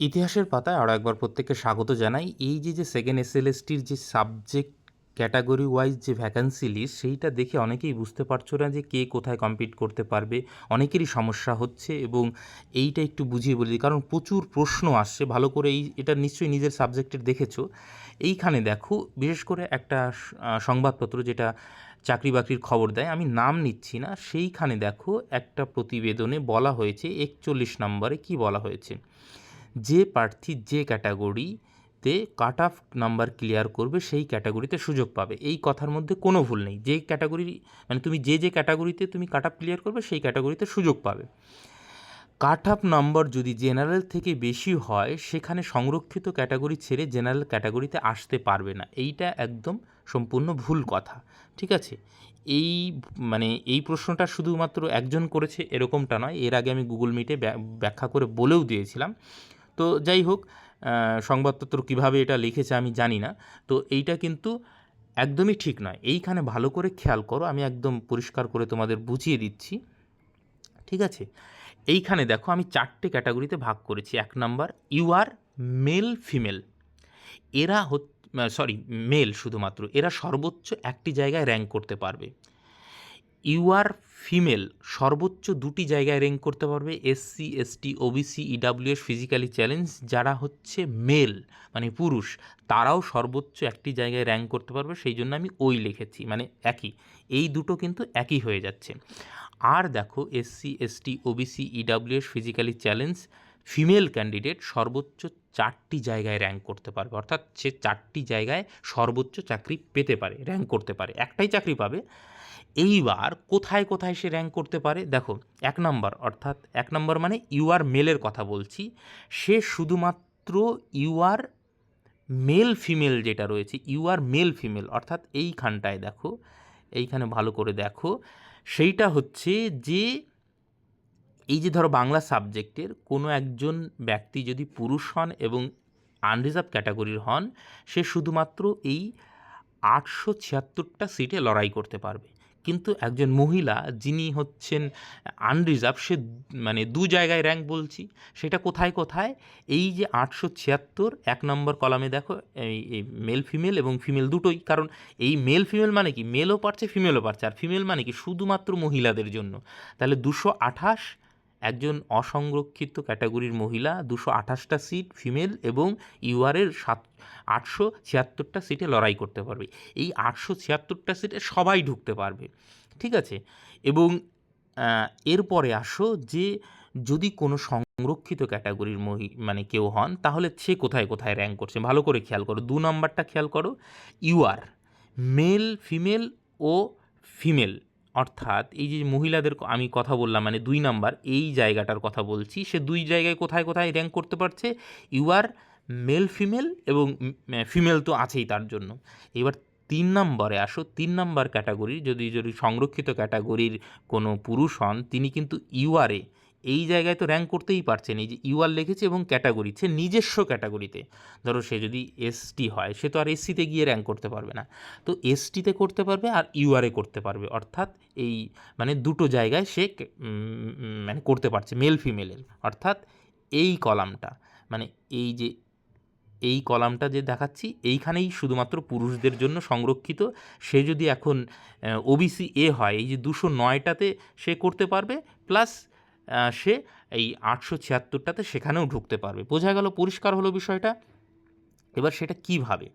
ইতিহাসের পাতায় আরও একবার প্রত্যেককে স্বাগত জানাই। এই যে যে সেকেন্ড এসএলএসটির যে সাবজেক্ট ক্যাটাগরি ওয়াইজ যে ভ্যাকান্সি লিস্ট সেইটা দেখে অনেকেই বুঝতে পারছ না যে কে কোথায় কম্পিট করতে পারবে, অনেকেরই সমস্যা হচ্ছে এবং এইটা একটু বুঝিয়ে বলি কারণ প্রচুর প্রশ্ন আসছে, ভালো করে এই, এটা নিশ্চয়ই নিজের সাবজেক্টের দেখেছ। এইখানে দেখো, বিশেষ করে একটা সংবাদপত্র যেটা চাকরি বাকরির খবর দেয়, আমি নাম নিচ্ছি না, সেইখানে দেখো একটা প্রতিবেদনে বলা হয়েছে, একচল্লিশ নম্বরে কি বলা হয়েছে। যে প্রার্থী যে ক্যাটাগরিতে কাট অফ নাম্বার ক্লিয়ার করবে, সেই ক্যাটাগরিতে সুযোগ পাবে। এই কথার মধ্যে কোনো ভুল নেই। যে ক্যাটাগরি মানে তুমি যে যে ক্যাটাগরিতে তুমি কাট অফ ক্লিয়ার করবে, সেই ক্যাটাগরিতে সুযোগ পাবে। কাট অফ নাম্বার যদি জেনারেল থেকে বেশি হয়, সেখানে সংরক্ষিত ক্যাটাগরি ছেড়ে জেনারেল ক্যাটাগরিতে আসতে পারবে না। এইটা একদম সম্পূর্ণ ভুল কথা। ঠিক আছে? এই মানে এই প্রশ্নটা শুধুমাত্র একজন করেছে, এরকমটা নয়। এর আগে আমি গুগল মিটে ব্য- ব্যাখ্যা করে বলেও দিয়েছিলাম। তো যাই হোক সংবাদপত্র কীভাবে এটা লিখেছে আমি জানি না। তো এইটা কিন্তু একদমই ঠিক নয়। এইখানে ভালো করে খেয়াল করো, আমি একদম পরিষ্কার করে তোমাদের বুঝিয়ে দিচ্ছি। ঠিক আছে? এইখানে দেখো, আমি চারটে ক্যাটাগরিতে ভাগ করেছি। এক number, U R male female. এরা সরি, মেল শুধুমাত্র। এরা সর্বোচ্চ একটি জায়গায় র্যাঙ্ক করতে পারবে। ইউ আর ফিমেল সর্বোচ্চ দুটি জায়গায় র্যাঙ্ক করতে পারবে SC ST OBC EW S physically challenge যারা হচ্ছে মেল মানে পুরুষ, তারাও সর্বোচ্চ একটি জায়গায় র্যাঙ্ক করতে পারবে, সেই জন্য আমি ওই লিখেছি মানে একই। এই দুটো কিন্তু একই হয়ে যাচ্ছে। আর দেখো SC ST OBC EWS physically challenge female candidate সর্বোচ্চ চারটি জায়গায় র্যাঙ্ক করতে পারবে, অর্থাৎ সে চারটি জায়গায় সর্বোচ্চ চাকরি পেতে পারে র্যাঙ্ক করতে পারে। একটাই চাকরি পাবে এইবার কোথায় কোথায় সে র্যাঙ্ক করতে পারে? দেখো, এক নম্বর অর্থাৎ এক নম্বর মানে ইউআর মেলের কথা বলছি। সে শুধুমাত্র ইউআর মেল ফিমেল যেটা রয়েছে ইউআর মেল ফিমেল অর্থাৎ এইখানটায় দেখো, এইখানে ভালো করে দেখো। সেইটা হচ্ছে যে, এই যে ধরো বাংলা সাবজেক্টের কোনো একজন ব্যক্তি যদি পুরুষ হন এবং আনরিজার্ভ ক্যাটাগরির হন, সে শুধুমাত্র এই আটশো ছিয়াত্তরটা সিটে লড়াই করতে পারবে। কিন্তু একজন মহিলা যিনি হচ্ছেন আনরিজার্ভ সে মানে দু জায়গায় র্যাঙ্ক বলছি, সেটা কোথায় কোথায়? এই যে আটশো ছিয়াত্তর, এক নম্বর কলামে দেখো, এই মেল ফিমেল এবং ফিমেল দুটোই। কারণ এই মেল ফিমেল মানে কি? মেলও পারছে ফিমেলও পারছে। আর ফিমেল মানে কি? শুধুমাত্র মহিলাদের জন্য। তাহলে দুশো আঠাশ একজন অসংরক্ষিত ক্যাটাগরির মহিলা দুশো আঠাশটা সিট, ফিমেল এবং ইউআরের সাত, আটশো ছিয়াত্তরটা সিটে লড়াই করতে পারবে। এই আটশো ছিয়াত্তরটা সিটে সবাই ঢুকতে পারবে। ঠিক আছে? এবং এরপরে আসো যে যদি কোনো সংরক্ষিত ক্যাটাগরির মহি মানে কেউ হন, তাহলে সে কোথায় কোথায় র্যাঙ্ক করছে? ভালো করে খেয়াল করো। দু নম্বরটা খেয়াল করো। ইউআর, মেল, ফিমেল ও ফিমেল। অর্থাৎ এই যে মহিলাদের আমি কথা বললাম মানে দুই নাম্বার, এই জায়গাটার কথা বলছি, সে দুই জায়গায় কোথায় কোথায় র্যাঙ্ক করতে পারছে? ইউ আর মেল ফিমেল এবং ফিমেল তো আছেই তার জন্য। এবার তিন নম্বরে আসো, তিন নম্বর ক্যাটাগরি যদি যদি সংরক্ষিত ক্যাটাগরির কোনো পুরুষ হন, তিনি কিন্তু ইউআরে এই জায়গায় তো র্যাঙ্ক করতেই পারছেন এই যে ইউআর লিখেছে এবং ক্যাটাগরি সে নিজস্ব ক্যাটাগরিতে ধরো সে যদি এসটি হয়, সে তো আর এসসিতে গিয়ে র্যাঙ্ক করতে পারবে না। তো এসটিতে করতে পারবে আর ইউআরএ করতে পারবে। অর্থাৎ এই মানে দুটো জায়গায় সে মানে করতে পারছে মেল ফিমেলের অর্থাৎ এই কলামটা মানে এই যে, এই কলামটা যে দেখাচ্ছি, এইখানেই শুধুমাত্র পুরুষদের জন্য সংরক্ষিত। সে যদি এখন ওবিসি এ হয়, এই যে দুশো নয়টাতে সে করতে পারবে প্লাস সে এই আটশো ছিয়াত্তরটাতে সেখানেও ঢুকতে পারবে। বোঝা গেল পরিষ্কার হলো বিষয়টা। এবার সেটা কীভাবে?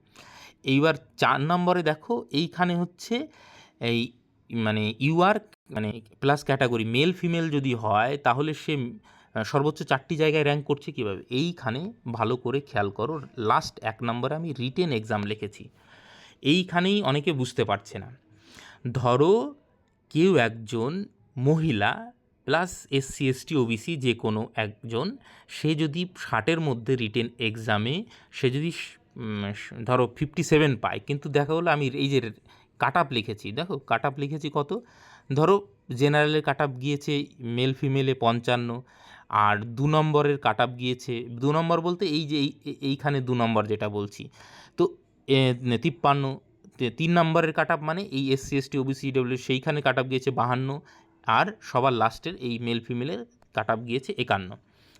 এইবার চার নম্বরে দেখো, এইখানে হচ্ছে এই মানে ইউআর মানে প্লাস ক্যাটাগরি, মেল ফিমেল যদি হয়, তাহলে সে সর্বোচ্চ চারটি জায়গায় র্যাঙ্ক করছে কীভাবে? এইখানে ভালো করে খেয়াল করো, লাস্ট এক নম্বরে আমি রিটেন এক্সাম লিখেছি। এইখানেই অনেকে বুঝতে পারছে না। ধরো কেউ একজন মহিলা প্লাস এসসি, এসটি, ওবিসি যে কোনো একজন, সে যদি ষাটের মধ্যে রিটেন এক্সামে, সে যদি স- স- ধরো ফিফটি সেভেন পায়, কিন্তু দেখা হলো আমি এই যে কাট আপ লিখেছি, দেখো কাট আপ লিখেছি কত? ধরো জেনারেলের কাট আপ গিয়েছে মেল ফিমেলে পঞ্চান্ন, আর দু নম্বরের কাট আপ গিয়েছে, দু নম্বর বলতে এই যে এই- এই- এইখানে দু নম্বর যেটা বলছি, তো তিপ্পান্ন তিন নম্বরের কাট আপ মানে এই এসসি, এসটি, ওবিসি, ডব্লিউ সেইখানে কাট আপ গিয়েছে বাহান্ন আর সবার লাস্টের এই মেল ফিমেলের কাট আপ গিয়েছে একান্ন।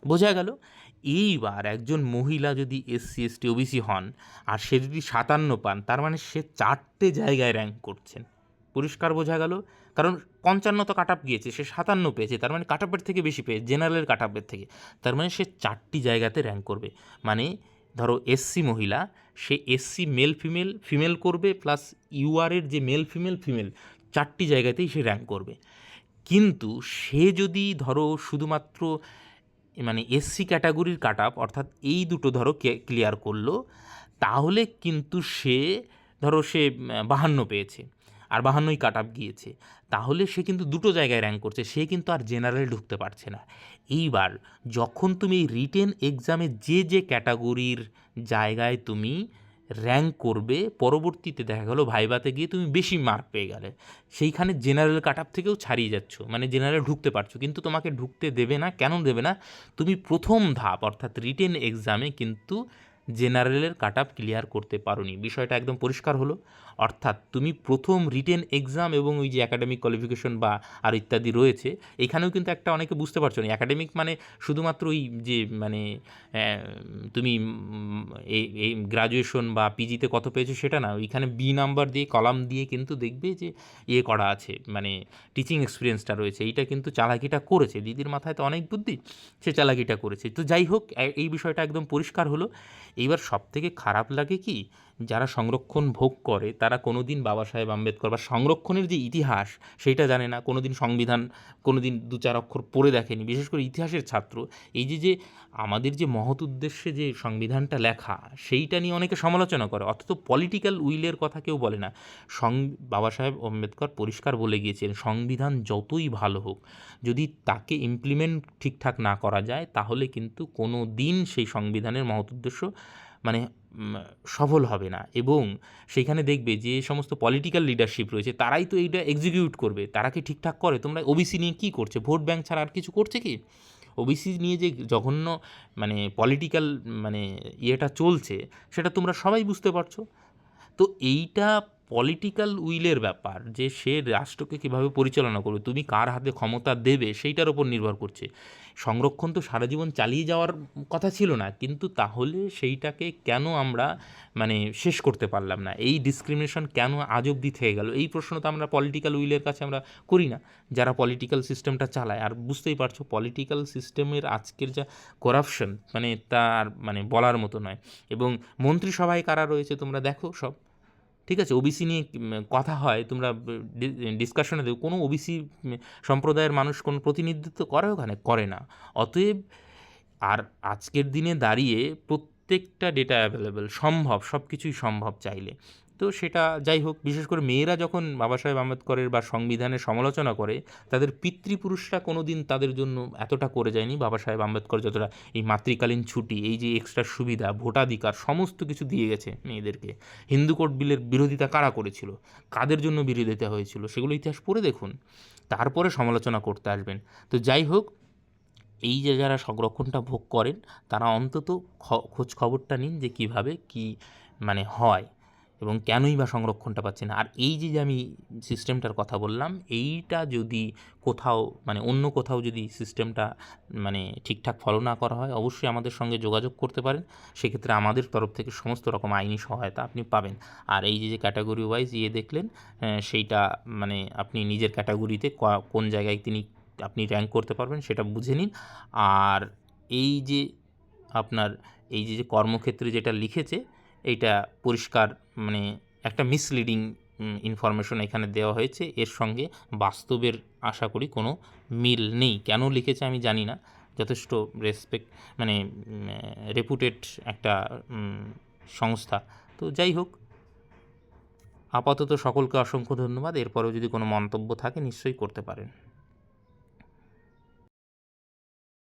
বোঝা গেল, এইবার একজন মহিলা যদি এসসি এসটি ওবিসি হন, আর সে যদি সাতান্ন পান, তার মানে সে চারটে জায়গায় র্যাঙ্ক করছেন। পরিষ্কার বোঝা গেল? কারণ পঞ্চান্ন তো কাট গিয়েছে, সে সাতান্ন পেয়েছে, তার মানে কাট আপের থেকে বেশি পেয়েছে জেনারেলের কাট থেকে। তার মানে সে চারটি জায়গাতে র্যাঙ্ক করবে। মানে ধরো এসসি মহিলা, সে এসসি মেল ফিমেল ফিমেল করবে প্লাস ইউআরের যে মেল ফিমেল ফিমেল চারটি জায়গাতেই সে র্যাঙ্ক করবে। কিন্তু সে যদি ধরো শুধুমাত্র মানে এসসি ক্যাটাগরির কাট আপ অর্থাৎ এই দুটো ধরো ক্লিয়ার করল, তাহলে কিন্তু সে, ধরো সে বাহান্ন পেয়েছে, আর বাহান্নই কাট আপ গিয়েছে। তাহলে সে কিন্তু দুটো জায়গায় র্যাঙ্ক করছে, সে কিন্তু আর জেনারেল ঢুকতে পারছে না। এইবার যখন তুমি রিটেন এক্সামে যে যে ক্যাটাগরির জায়গায় তুমি র্যাঙ্ক করবে, পরবর্তীতে দেখা গেলো ভাইবাতে গিয়ে তুমি বেশি মার্ক পেয়ে গেলে। সেইখানে জেনারেল কাট আপ থেকেও ছাড়িয়ে যাচ্ছ মানে জেনারেল ঢুকতে পারছ, কিন্তু তোমাকে ঢুকতে দেবে না। কেন দেবে না? তুমি প্রথম ধাপ, অর্থাৎ রিটেন এক্সামে কিন্তু জেনারেলের কাট আপ ক্লিয়ার করতে পারোনি। বিষয়টা একদম পরিষ্কার হলো। অর্থাৎ তুমি প্রথম রিটেন এক্সাম এবং ওই যে একাডেমিক কোয়ালিফিকেশন বা আর ইত্যাদি রয়েছে, এখানেও কিন্তু একটা অনেকে বুঝতে পারছ না। একাডেমিক মানে শুধুমাত্র ওই যে মানে তুমি এই গ্রাজুয়েশন বা পিজিতে কত পেয়েছ সেটা না, ওইখানে বি নাম্বার দিয়ে কলাম দিয়ে কিন্তু দেখবে যে ইয়ে করা আছে মানে টিচিং এক্সপিরিয়েন্সটা রয়েছে। এইটা কিন্তু চালাকিটা করেছে। দিদির মাথায় তো অনেক বুদ্ধি, সে চালাকিটা করেছে। তো যাই হোক এই বিষয়টা একদম পরিষ্কার হলো। এইবার সব থেকে খারাপ লাগে কি যারা সংরক্ষণ ভোগ করে, তারা কোনো দিন বাবা সাহেব আম্বেদকর বা সংরক্ষণের যে ইতিহাস সেইটা জানে না কোনো দিন সংবিধান কোনো দিন দু চার অক্ষর পড়ে দেখেনি। বিশেষ করে ইতিহাসের ছাত্র, এই যে যে আমাদের যে মহৎ উদ্দেশ্যে যে সংবিধানটা লেখা, সেইটা নিয়ে অনেকে সমালোচনা করে। অথচ পলিটিক্যাল উইলের কথা কেউ বলে না। সং, বাবা সাহেব আম্বেদকর পরিষ্কার বলে গিয়েছেন সংবিধান যতই ভালো হোক, যদি তাকে ইমপ্লিমেন্ট ঠিকঠাক না করা যায়, তাহলে কিন্তু কোনো দিন সেই সংবিধানের মহৎ উদ্দেশ্য মানে সফল হবে না। এবং সেখানে দেখবে যে সমস্ত পলিটিক্যাল লিডারশিপ রয়েছে, তারাই তো এইটা এক্সিকিউট করবে। তারা কি ঠিকঠাক করে? তোমরা ওবিসি নিয়ে কী করছে? ভোট ব্যাংক ছাড়া আর কিছু করছে কি? ওবিসি নিয়ে যে জঘন্য মানে পলিটিক্যাল মানে ইয়েটা চলছে, সেটা তোমরা সবাই বুঝতে পারছ। তো এইটা পলিটিক্যাল উইলের ব্যাপার, যে সে রাষ্ট্রকে কীভাবে পরিচালনা করবে, তুমি কার হাতে ক্ষমতা দেবে, সেইটার ওপর নির্ভর করছে। সংরক্ষণ তো সারা জীবন চালিয়ে যাওয়ার কথা ছিল না, কিন্তু তাহলে সেইটাকে কেন আমরা মানে শেষ করতে পারলাম না? এই ডিসক্রিমিনেশন কেন আজ অবধি থেকে গেল? এই প্রশ্ন তো আমরা পলিটিক্যাল উইলের কাছে আমরা করি না। যারা পলিটিক্যাল সিস্টেমটা চালায়, আর বুঝতেই পারছ পলিটিক্যাল সিস্টেমের আজকের যা করাপশন মানে তার মানে বলার মতো নয়। এবং মন্ত্রিসভায় কারা রয়েছে তোমরা দেখো সব। ঠিক আছে ওবিসি নিয়ে কথা হয়, তোমরা ডিসকাশনে দেবো কোনো ওবিসি সম্প্রদায়ের মানুষ কোনো প্রতিনিধিত্ব করে ওখানে? করে না। অতএব আর আজকের দিনে দাঁড়িয়ে প্রত্যেকটা ডেটা অ্যাভেলেবেল সম্ভব সব কিছুই সম্ভব চাইলে। তো সেটা যাই হোক, বিশেষ করে মেয়েরা যখন বাবা সাহেব আম্বেদকরের বা সংবিধানের সমালোচনা করে, তাদের পিতৃপুরুষরা কোনো দিন তাদের জন্য এতটা করে যায়নি, বাবা সাহেব আম্বেদকর যতটা এই মাতৃকালীন ছুটি, এই যে এক্সট্রা সুবিধা, ভোটাধিকার, সমস্ত কিছু দিয়ে গেছে মেয়েদেরকে। হিন্দু কোর্ট বিলের বিরোধিতা কারা করেছিল? কাদের জন্য বিরোধিতা হয়েছিল? সেগুলো ইতিহাস পড়ে দেখুন। তারপরে সমালোচনা করতে আসবেন। তো যাই হোক, এই যে যারা সংরক্ষণটা ভোগ করেন, তারা অন্তত খোঁজ খবরটা নিন যে কীভাবে, কি মানে হয়। এবং কেনই বা সংরক্ষণটা পাচ্ছে না। আর এই যে আমি সিস্টেমটার কথা বললাম, এইটা যদি কোথাও মানে অন্য কোথাও যদি সিস্টেমটা মানে ঠিকঠাক ফলো না করা হয়, অবশ্যই আমাদের সঙ্গে যোগাযোগ করতে পারেন। সেক্ষেত্রে আমাদের তরফ থেকে সমস্ত রকম আইনি সহায়তা আপনি পাবেন। আর এই যে যে ক্যাটাগরি ওয়াইজ ইয়ে দেখলেন সেইটা মানে আপনি নিজের ক্যাটাগরিতে কোন জায়গায় তিনি আপনি র্যাঙ্ক করতে পারবেন সেটা বুঝে নিন। আর এই যে, আপনার এই যে যে কর্মক্ষেত্রে যেটা লিখেছে এইটা পরিষ্কার মানে একটা মিসলিডিং ইনফরমেশন এখানে দেওয়া হয়েছে। এর সঙ্গে বাস্তবের আশা করি কোনো মিল নেই। কেন লিখেছে আমি জানি না। যথেষ্ট রেসপেক্ট মানে রেপুটেড একটা সংস্থা। তো যাই হোক, আপাতত সকলকে অসংখ্য ধন্যবাদ। এরপরেও যদি কোনো মন্তব্য থাকে, নিশ্চয়ই করতে পারেন।